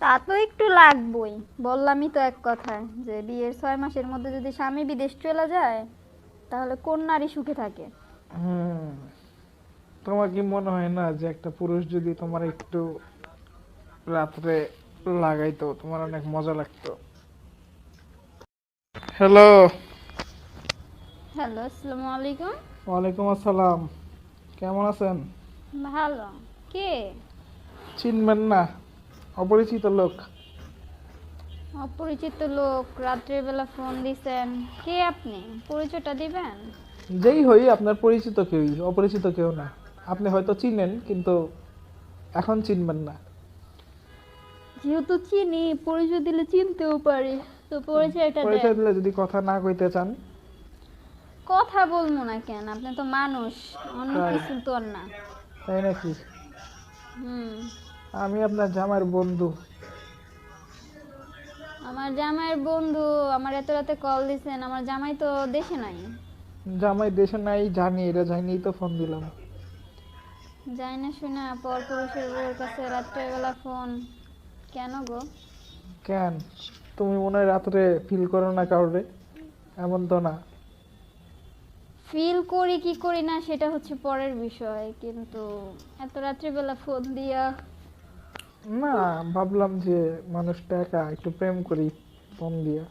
তা তো একটু লাগবই। বললামই তো এক কথায় যে বিয়ের ছয় মাসের মধ্যে যদি স্বামী বিদেশ চলে যায় তাহলে কোন নারী সুখে থাকে? তোমার কি মনে হয় না যে একটা পুরুষ যদি তোমার একটু রাত্রে লাগাইতো তোমার অনেক মজা লাগতো? হ্যালো হ্যালো আসসালামু আলাইকুম। ওয়ালাইকুম আসসালাম। কেমন আছেন? ভালো। কে? চিনবেন না। অপরিচিত লোক? অপরিচিত লোক রাত্রের বেলা ফোন দিছেন। কে আপনি? পরিচয়টা দিবেন? যেই হই আপনার পরিচিত কেউই অপরিচিত কেউ না। আপনি হয়তো চিনেন কিন্তু এখন চিনবেন না। যেহেতু চিনি পরিচয় দিলে চিনতেও পারি। তো পরিচয়টা পরিচয় দিলে যদি কথা না কইতে চান? কথা বলব না কেন? আপনি তো মানুষ অন্য। কিছু তো না। তাই নাকি? হুম। আমি আপনার জামার বন্ধু। আমার জামাইয়ের বন্ধু আমার এত রাতে কল দিছেন আমার জামাই তো দেশে নাই। জামাই দেশে নাই জানি এটা জানি তো ফোন দিলাম। যাই না শুনে পর পুরুষের বউর কাছে রাত্রেবেলা ফোন কেন গো? কেন? তুমি মনে হয় রাত্রে ফিল করো না কাউরে এমন তো না। ফিল করি কি করি না সেটা হচ্ছে পরের বিষয় কিন্তু এত রাত্রিবেলা ফোন দিয়া না ভাবলাম যে মানুষটা একা একটু প্রেম করি ফোন দিয়া।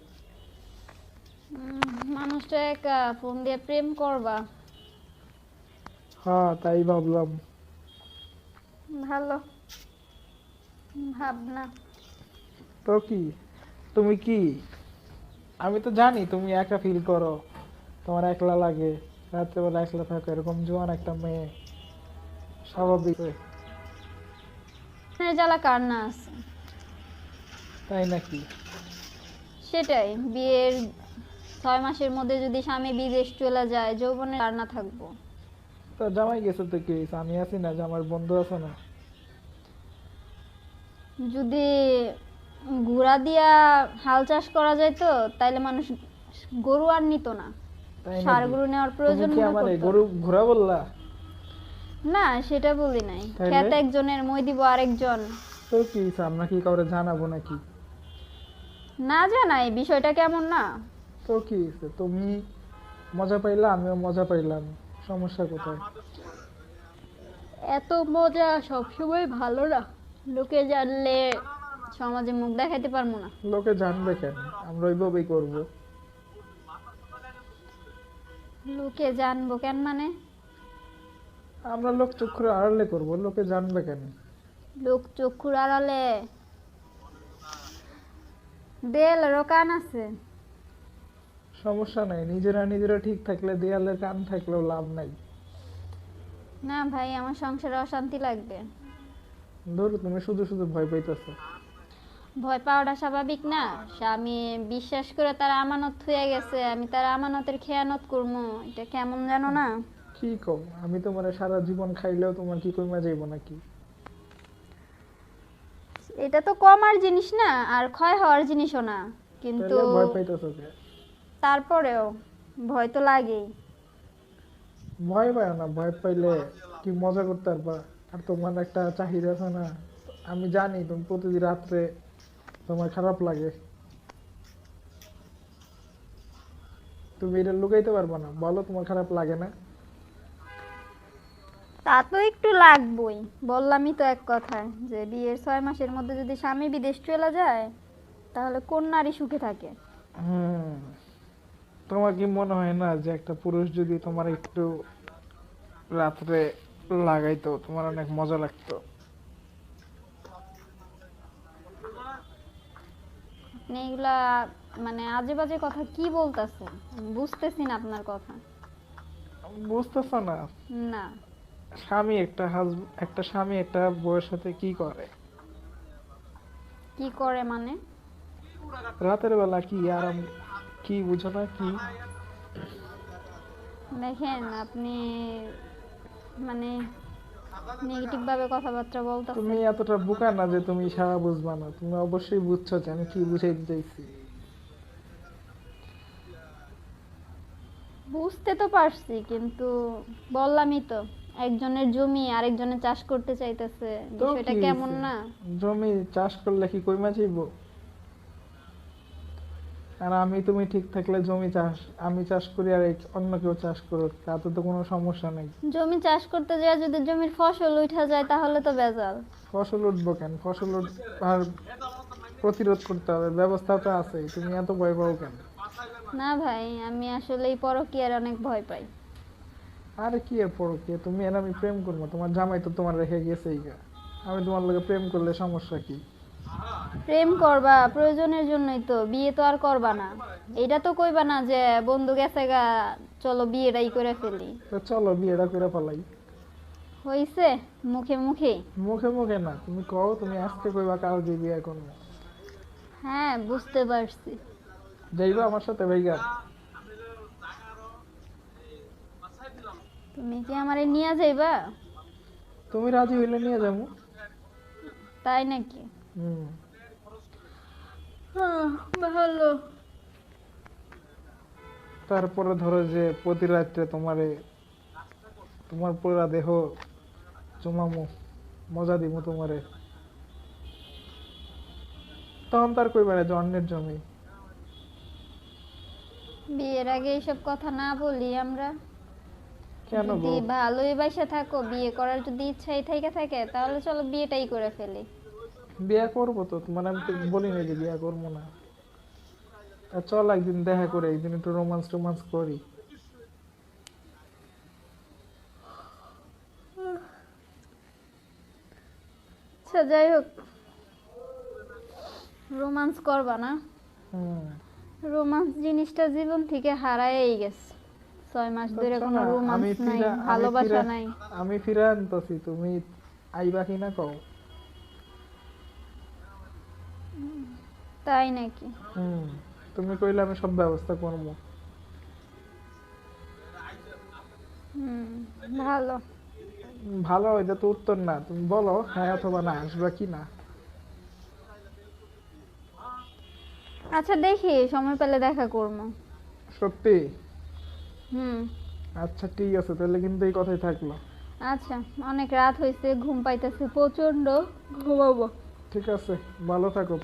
মানুষটা একা ফোন দিয়ে প্রেম করবা। হ্যাঁ তাই ভাবলাম। ভালো। ভাবনা। তো কি? তুমি কি? আমি তো জানি তুমি একা ফিল করো। তোমার একলা লাগে। রাত্রেবেলা একলা থাকো এরকম জোয়ান একটা মেয়ে। স্বাভাবিক। এর জ্বালা কার না আছে? তাই নাকি? সেটাই বিয়ের ছয় মাসের মধ্যে যদি স্বামী বিদেশ চলে যায় যৌবনে আর না থাকব। তো জামাই গেছে তো কি? হয়েছে? আমি আছি না? জামার বন্ধু আছে না? যদি ঘোড়া দিয়া হাল চাষ করা যায় তো তাইলে মানুষ গরু আর নিত না। তাই সার নাকি? গরু নেওয়ার তুমি প্রয়োজন কি মনে আমার করতো? গরু ঘোরা বললা? না সেটা বলি নাই। তাইলে? খেত একজনের মই দিব আরেকজন। তো কি হয়েছে? আমরা কি কাউরে জানাব নাকি? না জানাই বিষয়টা কেমন না? তো কি হয়েছে? তুমি মজা পাইলা আমিও মজা পাইলাম। সমস্যা কোথায়? এত মজা সবসময় ভালো না। লোকে জানলে সমাজে মুখ দেখাইতে পারব না। লোকে জানবে কেন? আমরা ওইভাবেই করব। লোকে জানব কেন মানে? আমরা লোক চক্ষুর আড়ালে করব লোকে জানবে কেন? লোক চক্ষুর আড়ালে? দেয়ালেরও কান আছে। সমস্যা নাই নিজেরা নিজেরা ঠিক থাকলে দেয়ালের কান থাকলেও লাভ নাই। না ভাই আমার সংসারে অশান্তি লাগবে। ধরো তুমি শুধু শুধু ভয় পাইতেছো। ভয় পাওয়াটা স্বাভাবিক না। স্বামী বিশ্বাস করে তার আমানত হয়ে গেছে আমি তার আমানতের খেয়ানত করব এটা কেমন জানো না? কি কম? আমি তোমার সারা জীবন খাইলেও তোমার কি কইমা যাইব নাকি? এটা তো কমার জিনিস না আর ক্ষয় হওয়ার জিনিসও না কিন্তু ভয় পাইতেছো কে? তারপরেও ভয় তো লাগেই। ভয় পায় না ভয় পাইলে কি মজা করতে পারবা? আর তোমার একটা চাহিদা আছে না আমি জানি তুমি প্রতিদিন রাত্রে তোমার খারাপ লাগে। তুমি এটা লুকাইতে পারবা না বলো তোমার খারাপ লাগে না। তা তো একটু লাগবই। বললামই তো এক কথায় যে বিয়ের ছয় মাসের মধ্যে যদি স্বামী বিদেশ চলে যায় তাহলে কোন নারী সুখে থাকে? হুম তোমার কি মনে হয় না যে একটা পুরুষ যদি তোমার একটু রাত্রে লাগাইতো তোমার অনেক মজা লাগতো? আপনি এগুলা মানে আজে বাজে কথা কি বলতেছেন? বুঝতেছি না আপনার কথা। বুঝতেছ না? না। স্বামী একটা হাজব একটা স্বামী একটা বউয়ের সাথে কি করে? কি করে মানে? রাতের বেলা কি আরাম কি বুঝো না কি? দেখেন আপনি মানে নেগেটিভ ভাবে কথাবার্তা বলতেছেন। তুমি এতটা বোকা না যে তুমি সারা বুঝবা না। তুমি অবশ্যই বুঝছ যে আমি কি বুঝাইতে চাইছি বুঝতে তো পারছি কিন্তু বললামই তো। একজনের জমি আরেকজনের চাষ করতে চাইতেছে বিষয়টা কেমন না? জমি চাষ করলে কি কই মাছিব আর আমি তুমি ঠিক থাকলে জমি চাষ আমি চাষ করি আর অন্য কেউ চাষ করুক তাতে তো কোনো সমস্যা নেই। জমি চাষ করতে যায় যদি জমির ফসল উঠা যায় তাহলে তো বেজাল। ফসল উঠবো কেন? ফসল আর প্রতিরোধ করতে হবে ব্যবস্থা তো আছে তুমি এত ভয় পাও কেন? না ভাই আমি আসলে এই পরকীয়ার অনেক ভয় পাই। আরে কি এর পর কি? তুমি আর আমি প্রেম করব তোমার জামাই তো তোমার রেখে গেছেই গা। আমি তোমার লগে প্রেম করলে সমস্যা কি? প্রেম করবা প্রয়োজনের জন্যই তো। বিয়ে তো আর করবা না। এটা তো কইবা না যে বন্ধু গেছে গা চলো বিয়েটাই করে ফেলি। তো চলো বিয়েটা করে ফেলাই। হইছে? মুখে মুখে? মুখে মুখে না। তুমি কও তুমি আজকে কইবা কালকে বিয়ে করব হ্যাঁ বুঝতে পারছি। যাইবা আমার সাথে ভাইগা। তুমি কি আমারে নিয়ে যাইবা? তুমি রাজি হইলে নিয়ে যাব। তাই নাকি? হুম। ভালো। তারপরে ধরো যে প্রতি রাত্রে তোমারে তোমার পুরা দেহ চুমামু মজা দিব তোমারে। তখন তার কই বেড়ে অন্যের জমি। বিয়ের আগে এইসব কথা না বলি আমরা। কেন যদি ভালোই বাসা থাকো বিয়ে করার যদি ইচ্ছাই থেকে থাকে তাহলে চলো বিয়েটাই করে ফেলি। বিয়ে করব তো তোমার আমি তো বলি না যে বিয়ে করব না। তা চল একদিন দেখা করে একদিন একটু রোমান্স টোমান্স করি। আচ্ছা যাই হোক। রোমান্স করবা না? রোমান্স জিনিসটা জীবন থেকে হারাই গেছে। ছয় মাস ধরে বুঝছ কোনো রোমান্স নাই ভালোবাসা নাই। আমি ফিরে আনতেছি তুমি আইবা কি না কও? তাই নাকি? হুম তুমি কইলে আমি সব ব্যবস্থা করব। হুম ভালো। ভালো এটা তো উত্তর না। তুমি বলো হ্যাঁ অথবা না আসবা কি না আচ্ছা দেখি সময় পেলে দেখা করব। সত্যি? হুম। আচ্ছা ঠিক আছে তাহলে কিন্তু এই কথাই থাকল। আচ্ছা অনেক রাত হয়েছে ঘুম পাইতেছে প্রচণ্ড ঘুমাবো। ঠিক আছে ভালো থাকো।